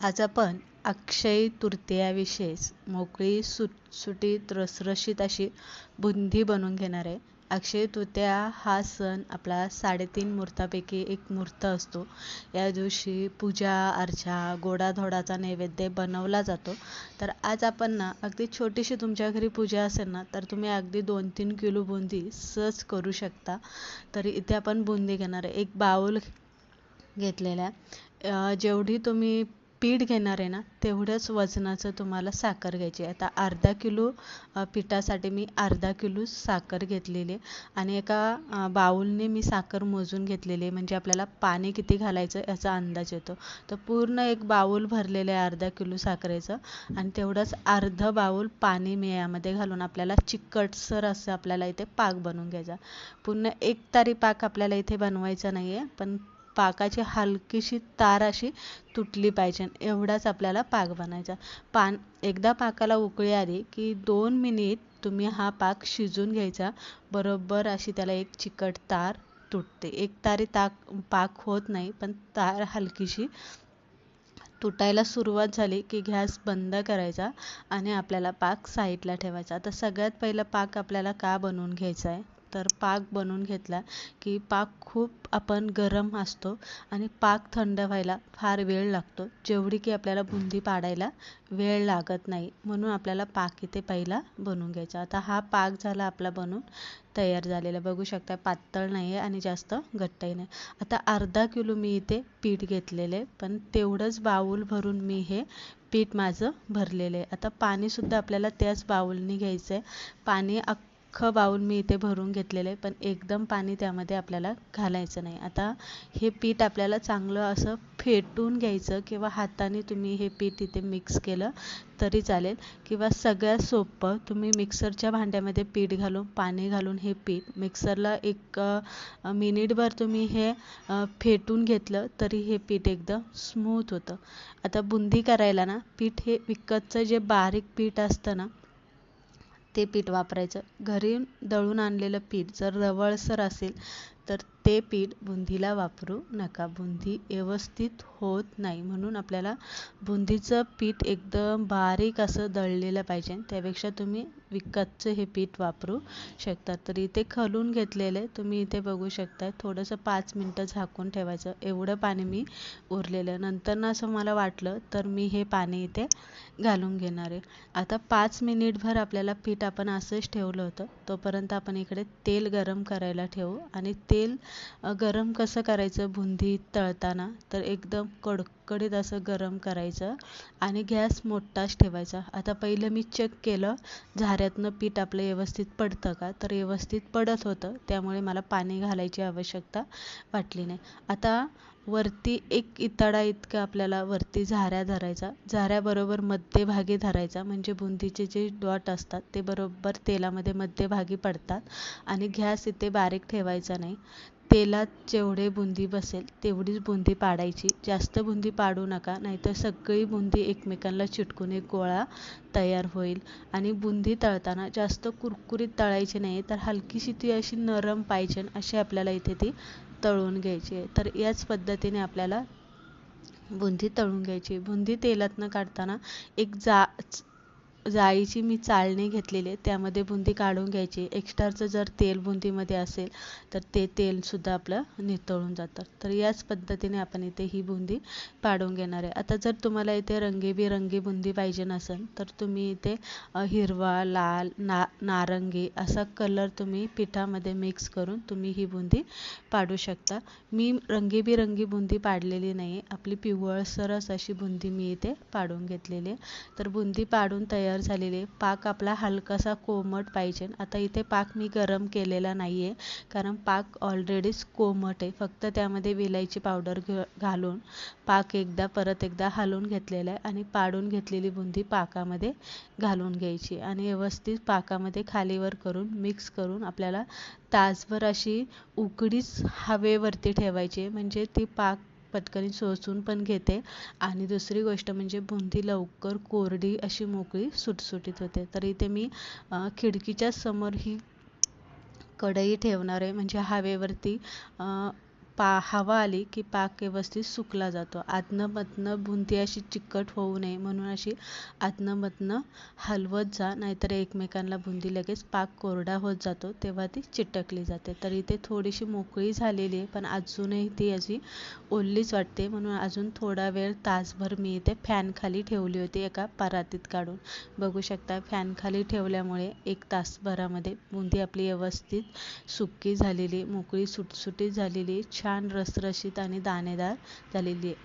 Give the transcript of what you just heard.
आज आपण अक्षय तृतीयाविषयीच मोकळी सुटसुटीत रसरशीत अशी बुंदी बनवून घेणार आहे. अक्षय तृतीया हा सण आपला साडेतीन मूर्तापैकी एक मूर्त असतो. या दिवशी पूजा अर्चा गोडाधोडाचा नैवेद्य बनवला जातो. तर आज आपण ना अगदी छोटीशी तुमच्या घरी पूजा असेल ना तर तुम्ही अगदी दोन तीन किलो बुंदी सहज करू शकता. तर इथे आपण बुंदी घेणार आहे. एक बाऊल घेतलेला जेवढी तुम्ही पीठ घेणार आहे ना तेवढंच वजनाचं तुम्हाला साखर घ्यायची आहे. आता अर्धा किलो पिठासाठी मी अर्धा किलो साखर घेतलेली आहे. आणि एका बाऊलने मी साखर मोजून घेतलेली आहे. म्हणजे आपल्याला पाणी किती घालायचं याचा अंदाज येतो. तर पूर्ण एक बाऊल भरलेलं आहे अर्धा किलो साखरेचं. आणि तेवढंच अर्धं बाऊल पाणी मी यामध्ये घालून आपल्याला चिकटसर असं आपल्याला इथे पाक बनवून घ्यायचा. पूर्ण एक तारी पाक आपल्याला इथे बनवायचा नाही आहे पण पाकाची हलकीशी तार अशी तुटली पाहिजे. एवढाच आपल्याला पाक बनायचा. पान एकदा पाकाला उकळी आली की दोन मिनिट तुम्ही हा पाक शिजून घ्यायचा. बरोबर अशी त्याला एक चिकट तार तुटते. एक तारी ताक पाक होत नाही पण तार हलकीशी तुटायला सुरुवात झाली की गॅस बंद करायचा आणि आपल्याला पाक साईडला ठेवायचा. आता सगळ्यात पहिलं पाक आपल्याला का बनवून घ्यायचा आहे? तर पाक बनवून घेतला की पाक खूप आपण गरम असतो आणि पाक थंड व्हायला फार वेळ लागतो. जेवढी की आपल्याला बुंदी पाडायला वेळ लागत नाही. म्हणून आपल्याला पाक इथे पहिला बनवून घ्यायचा. आता हा पाक झाला आपला बनवून तयार झालेला. बघू शकता पातळ नाही आहे आणि जास्त घट्टही नाही. आता अर्धा किलो मी इथे पीठ घेतलेले पण तेवढंच बाऊल भरून मी हे पीठ माझं भरलेलं आहे. आता पाणीसुद्धा आपल्याला त्याच बाऊलनी घ्यायचं आहे पाणी अख्खं बाऊल मी इथे भरून घेतलेलं आहे पण एकदम पाणी त्यामध्ये आपल्याला घालायचं नाही. आता हे पीठ आपल्याला चांगलं असं फेटून घ्यायचं किंवा हाताने तुम्ही हे पीठ इथे मिक्स केलं तरी चालेल. किंवा सगळ्यात सोपं तुम्ही मिक्सरच्या भांड्यामध्ये पीठ घालून पाणी घालून हे पीठ मिक्सरला एक मिनिटभर तुम्ही हे फेटून घेतलं तरी हे पीठ एकदम स्मूथ होतं. आता बुंदी करायला ना पीठ हे विकतचं जे बारीक पीठ असतं ना ते पीठ वापरायचं. घरी दळून आणलेलं पीठ जर रवळसर असेल तर ते पीठ बुंदीला वापरू नका. बुंदी व्यवस्थित होत नाही म्हणून आपल्याला बुंदीचं पीठ एकदम बारीक असं दळलेलं पाहिजे. त्यापेक्षा तुम्ही विकतचं हे पीठ वापरू शकता. तर इथे खलून घेतलेलं आहे. तुम्ही इथे बघू शकता. थोडंसं पाच मिनटं झाकून ठेवायचं. एवढं पाणी मी उरलेलं. नंतर ना असं मला वाटलं तर मी हे पाणी इथे घालून घेणार आहे. आता पाच मिनिटभर आपल्याला पीठ आपण असंच ठेवलं होतं. तोपर्यंत आपण इकडे तेल गरम करायला ठेवू आणि ते तेल गरम कसं करायचं बुंदी तळताना? तर एकदम कडकडीत असं गरम करायचं आणि गॅस मोठाच ठेवायचा. आता पहिलं मी चेक केलं झाऱ्यातनं पीठ आपलं व्यवस्थित पडतं का? तर व्यवस्थित पडत होतं त्यामुळे मला पाणी घालायची आवश्यकता वाटली नाही. आता वरती एक इताडा इतका आपल्याला वरती झाऱ्या धरायचा. झाऱ्याबरोबर मध्यभागी धरायचा. म्हणजे बुंदीचे जे डॉट असतात ते बरोबर तेलामध्ये मध्यभागी पडतात आणि गॅस इथे बारीक ठेवायचा नाही. तेलात जेवढे बुंदी बसेल तेवढीच बुंदी पाडायची. जास्त बुंदी पाडू नका नाहीतर सगळी बुंदी एकमेकांना चिटकून एक गोळा तयार होईल. आणि बुंदी तळताना जास्त कुरकुरीत तळायची नाही तर हलकीशी ती अशी नरम पाहिजे अशी आपल्याला इथे ती तळून घ्यायची. आहे तर याच पद्धतीने आपल्याला बुंदी तळून घ्यायची. बुंदी तेलातनं काढताना एक जा जाळीची मी चाळणी घेतलेली आहे. त्यामध्ये बुंदी काढून घ्यायची. एक्स्ट्राचं जर तेल बुंदीमध्ये असेल तर ते तेलसुद्धा आपलं नितळून जातं. तर याच पद्धतीने आपण इथे ही बुंदी पाडून घेणार आहे. आता जर तुम्हाला इथे रंगीबेरंगी बुंदी पाहिजे नसेल तर तुम्ही इथे हिरवा लाल ना नारंगी असा कलर तुम्ही पिठामध्ये मिक्स करून तुम्ही ही बुंदी पाडू शकता. मी रंगीबेरंगी बुंदी पाडलेली नाही आहे आपली पिवळसरच अशी बुंदी मी इथे पाडून घेतलेली आहे. तर बुंदी पाडून तयार तयार झालेले. पाक आपला हलकासा कोमट पाहिजे. आता इथे पाक मी गरम केलेला नाही आहे कारण पाक ऑलरेडीच कोमट आहे. फक्त त्यामध्ये विलायची पावडर घ घालून पाक एकदा परत एकदा हलवून घेतलेला आहे आणि पाडून घेतलेली बुंदी पाकामध्ये घालून घ्यायची आणि व्यवस्थित पाकामध्ये खालीवर करून मिक्स करून आपल्याला तासभर अशी उकडीच हवेवरती ठेवायची म्हणजे ती पाक पटकन सोसून पण घेते. आणि दुसरी गोष्ट म्हणजे बुंदी लवकर कोरडी अशी मोकळी सुटसुटीत होते. तर इथे मी खिडकीच्या समोर ही कढई ठेवणार आहे म्हणजे हवेवरती पा हवा आली की पाक व्यवस्थित सुकला जातो. आतनंमधनं बुंदी अशी चिकट होऊ नये म्हणून अशी आतनंमधनं हलवत जा नाहीतर एकमेकांना बुंदी लगेच पाक कोरडा होत जातो तेव्हा ती चिटकली जाते. तर इथे थोडीशी मोकळी झालेली आहे पण अजूनही ती अशी ओल्लीच वाटते. म्हणून अजून थोडा वेळ तासभर मी इथे फॅनखाली ठेवली होती एका परातीत काढून. बघू शकता फॅनखाली ठेवल्यामुळे एक तासभरामध्ये बुंदी आपली व्यवस्थित सुकी झालेली मोकळी सुटसुटीत झालेली छान रसरशीत आणि दाणेदार झालेली आहे